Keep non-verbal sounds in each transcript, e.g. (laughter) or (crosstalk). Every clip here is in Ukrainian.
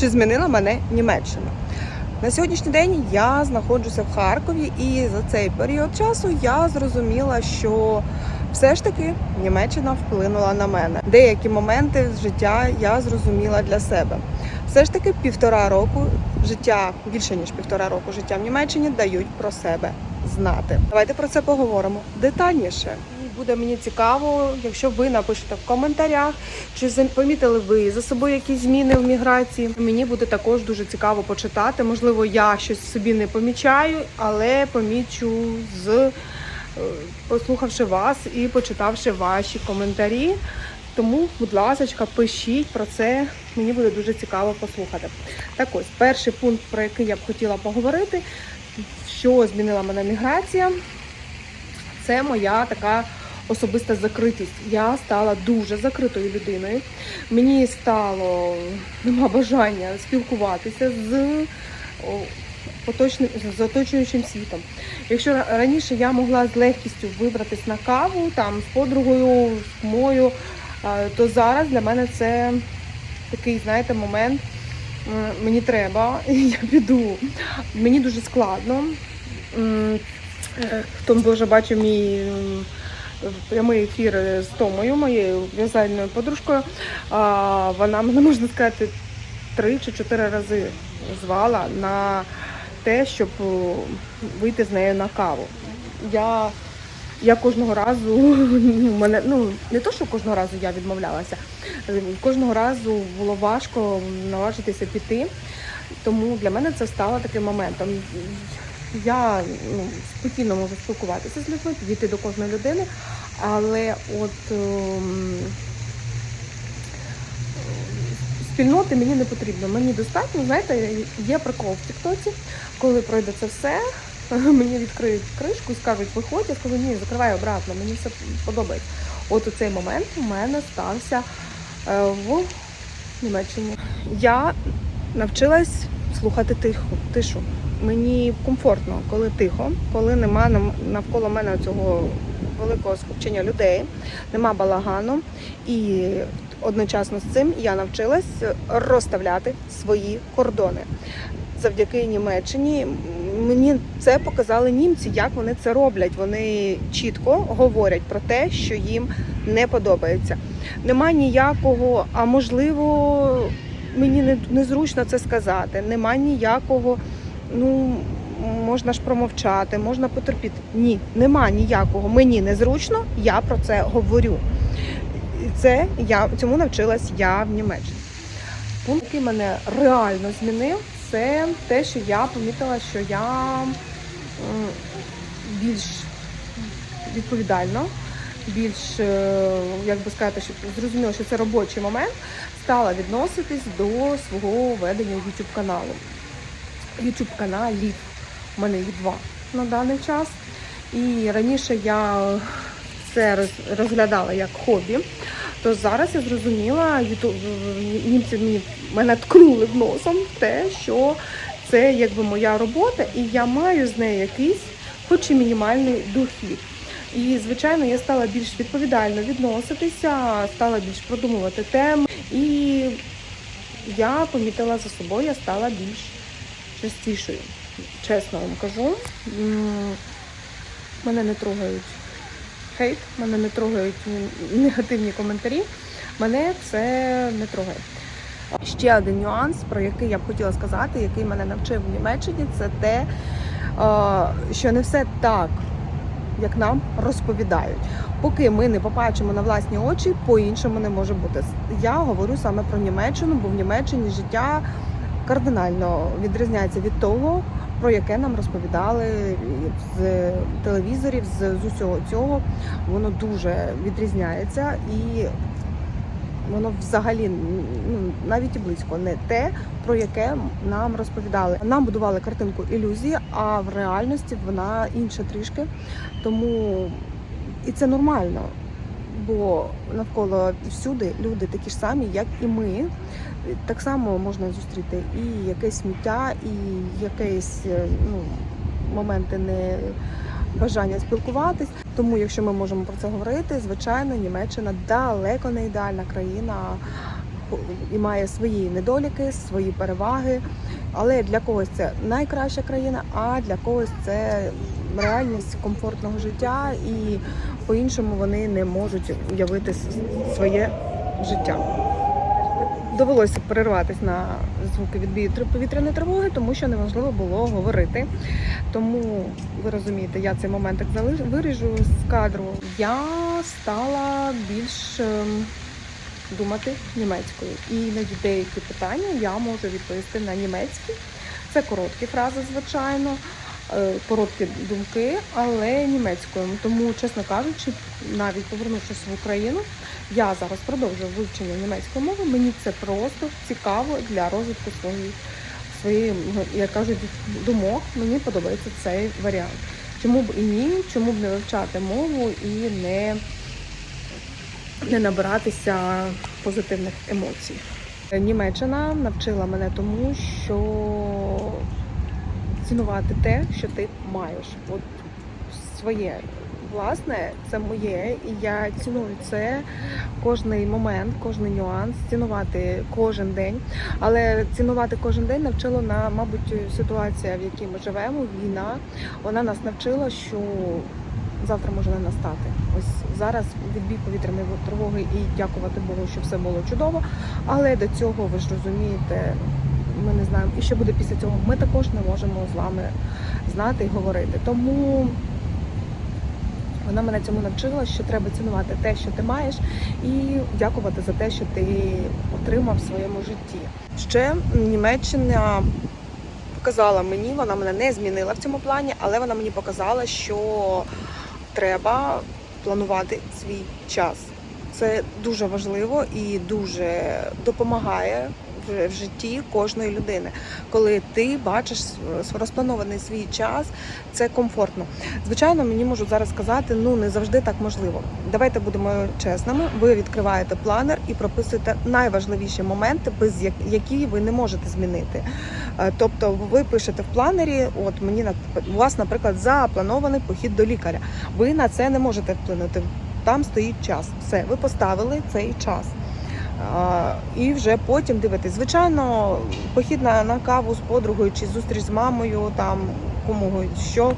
Чи змінила мене Німеччина? На сьогоднішній день я знаходжуся в Харкові, і за цей період часу я зрозуміла, що все ж таки Німеччина вплинула на мене. Деякі моменти життя я зрозуміла для себе. Все ж таки, півтора року життя, більше ніж півтора року життя в Німеччині дають про себе знати. Давайте про це поговоримо детальніше. Буде мені цікаво, якщо ви напишете в коментарях, чи помітили ви за собою якісь зміни в міграції. Мені буде також дуже цікаво почитати. Можливо, я щось собі не помічаю, але помічу з е, послухавши вас і почитавши ваші коментарі. Тому, будь ласка, пишіть про це. Мені буде дуже цікаво послухати. Так ось, перший пункт, про який я б хотіла поговорити, що змінила мене міграція, це моя така особиста закритість. Я стала дуже закритою людиною. Мені стало нема бажання спілкуватися з поточним з оточуючим світом. Якщо раніше я могла з легкістю вибратись на каву там з подругою, з мою, то зараз для мене це такий, знаєте, момент. Мені треба, (laughs) я піду. Мені дуже складно. Е, Хто може бачив мій прямий ефір з Томою, моєю в'язальною подружкою, а, вона мене можна сказати три чи чотири рази звала на те, щоб вийти з нею на каву. Я, я кожного разу (laughs) ну, мене ну не то, що кожного разу я відмовлялася, е, кожного разу було важко наважитися піти. Тому для мене це стало таким моментом. Я ну, спокійно можу спілкуватися з людьми, підійти до кожної людини, але от ем, спільноти мені не потрібно. Мені достатньо, знаєте, є прикол в Тіктоці, коли пройде це все, (laughs) мені відкриють кришку скажуть, виходь, я скажу, ні, закривай обратно, мені все подобається. От у цей момент у мене стався е, в Німеччині. Я навчилась слухати тихо, тишу. Мені комфортно, коли тихо, коли нема навколо мене цього великого скупчення людей, нема балагану. І одночасно з цим я навчилась розставляти свої кордони. Завдяки Німеччині мені це показали німці, як вони це роблять. Вони чітко говорять про те, що їм не подобається. Нема ніякого, а можливо, мені не, незручно це сказати. Нема ніякого, ну можна ж промовчати, можна потерпіти. Ні, нема ніякого. Мені незручно, я про це говорю. Це я цьому навчилась я в Німеччині. Пункт, який мене реально змінив, це те, що я помітила, що я більш відповідально, більш, е, як би сказати, що зрозуміла, що це робочий момент, стала відноситись до свого ведення YouTube каналу. YouTube каналів у мене їх два на даний час. І раніше я це розглядала як хобі. То зараз я зрозуміла, німці мені мене ткнули в носом те, що це якби моя робота, і я маю з нею якийсь, хоч і мінімальний дохід. І, звичайно, я стала більш відповідально відноситися, стала більш продумувати теми. І я помітила за собою, я стала більш частішою. Чесно вам кажу. Мене не трогають хейт, мене не трогають негативні коментарі. Мене це не трогає. Ще один нюанс, про який я б хотіла сказати, який мене навчив в Німеччині, це те, що не все так, як нам розповідають. Поки ми не побачимо на власні очі, по-іншому не може бути. Я говорю саме про Німеччину, бо в Німеччині життя кардинально відрізняється від того, про яке нам розповідали з телевізорів, з, з усього цього. Воно дуже відрізняється і воно взагалі ну, навіть і близько не те, про яке нам розповідали. Нам будували картинку ілюзії, а в реальності вона інша трішки. Тому і це нормально, бо навколо всюди люди такі ж самі, як і ми. Так само можна зустріти і якесь сміття, і якесь е, ну, моменти не бажання спілкуватись. Тому, якщо ми можемо про це говорити, звичайно, Німеччина далеко не ідеальна країна. і має свої недоліки, свої переваги. Але для когось це найкраща країна, а для когось це реальність комфортного життя, і по-іншому вони не можуть уявити своє життя. Довелося перерватися на звуки тр- повітряної тривоги, тому що неможливо було говорити. Тому ви розумієте, я цей моментик зали- виріжу з кадру. Я стала більш ем, думати німецькою. І на деякі питання я можу відповісти на німецькій. Це короткі фрази, звичайно, короткі думки, але німецькою. Тому, чесно кажучи, навіть повернувшись в Україну, я зараз продовжую вивчення німецької мови. Мені це просто цікаво для розвитку своєї, своєї як кажуть, думок. Мені подобається цей варіант. Чому б і ні, чому б не вивчати мову і не, не набиратися позитивних емоцій. Німеччина навчила мене тому, що цінувати те, що ти маєш. От своє власне, це моє, і я ціную це кожний момент, кожний нюанс, цінувати кожен день. Але цінувати кожен день навчило на, мабуть, ситуація, в якій ми живемо, війна. Вона нас навчила, що завтра може не настати. Ось зараз відбій повітряної тривоги і дякувати Богу, що все було чудово. Але до цього ви ж розумієте, ми не знаємо, і що буде після цього. Ми також не можемо з вами знати і говорити. Тому вона мене цьому навчила, що треба цінувати те, що ти маєш, і дякувати за те, що ти отримав в своєму житті. Ще Німеччина показала мені, вона мене не змінила в цьому плані, але вона мені показала, що треба планувати свій час. Це дуже важливо і дуже допомагає в- житті кожної людини. Коли ти бачиш розпланований свій час, це комфортно. Звичайно, мені можуть зараз сказати, ну не завжди так можливо. Давайте будемо чесними. Ви відкриваєте планер і прописуєте найважливіші моменти, без як- які ви не можете змінити. Е, Тобто, ви пишете в планері, от мені у вас, наприклад, запланований похід до лікаря. Ви на це не можете вплинути. Там стоїть час. Все, ви поставили цей час. І вже потім дивитесь. Звичайно, похід на, на каву з подругою чи зустріч з мамою, там кому що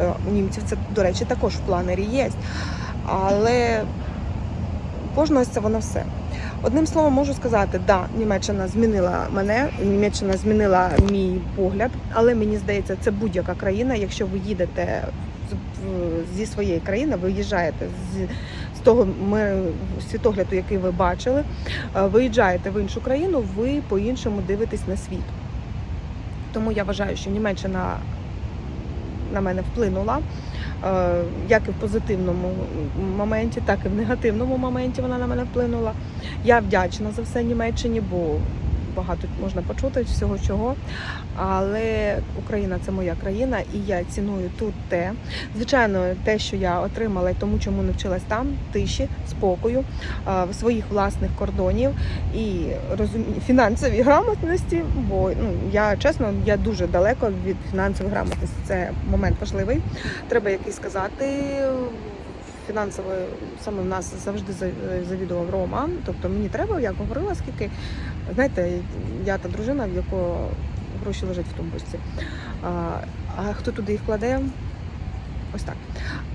е, у німців це, до речі, також в планері є. Але кожного це воно все. Одним словом, можу сказати, да, Німеччина змінила мене, Німеччина змінила мій погляд, але мені здається, це будь-яка країна. Якщо ви їдете зі своєї країни, ви їжджаєте з, з того ми- світогляду, який ви бачили, е, виїжджаєте в іншу країну, ви по-іншому дивитесь на світ. Тому я вважаю, що Німеччина на мене вплинула. Е, Як і в позитивному моменті, так і в негативному моменті вона на мене вплинула. Я вдячна за все Німеччині, бо багато можна почути всього чого. Але Україна це моя країна, і я ціную тут те. Звичайно, те, що я отримала, і тому чому навчилась там, тиші, спокою, своїх власних кордонів і розумі... фінансовій грамотності. Бо ну я чесно, я дуже далеко від фінансової грамотності. Це момент важливий. Треба якийсь сказати. Фінансово саме в нас завжди завідував Роман. Тобто мені треба, я говорила, скільки знаєте, я та дружина, в якого гроші лежать в тумбочці. А, а хто туди їх кладе? Ось так.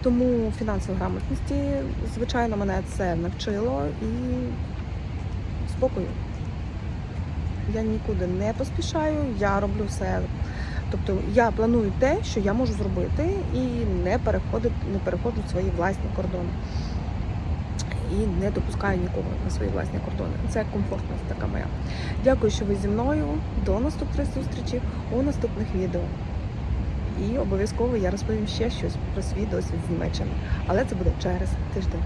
Тому фінансової грамотності, звичайно, мене це навчило і спокою. Я нікуди не поспішаю, я роблю все. Тобто я планую те, що я можу зробити, і не переходить, не переходжу свої власні кордони. І не допускаю нікого на свої власні кордони. Це комфортність така моя. Дякую, що ви зі мною. До наступних зустрічей у наступних відео. І обов'язково я розповім ще щось про свій досвід з Німеччини. Але це буде через тиждень.